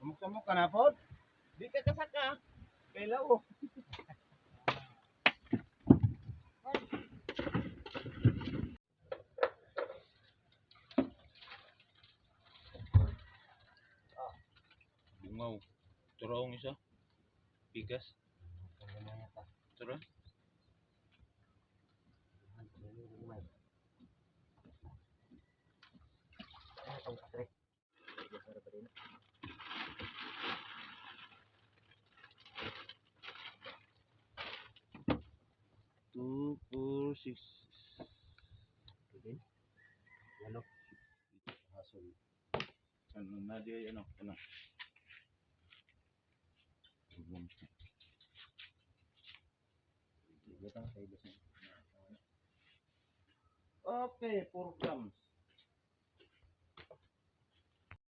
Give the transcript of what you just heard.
Sumok-sumok ka na po. Di ka kasaka. Ah. Kailaw. Oh. Bungaw. Turaong isa. Bigas. Tura. Thank you. 2, 6, 7, ano? Hasol. Ano na di ano? Ano? Problem. Okay, 4 grams.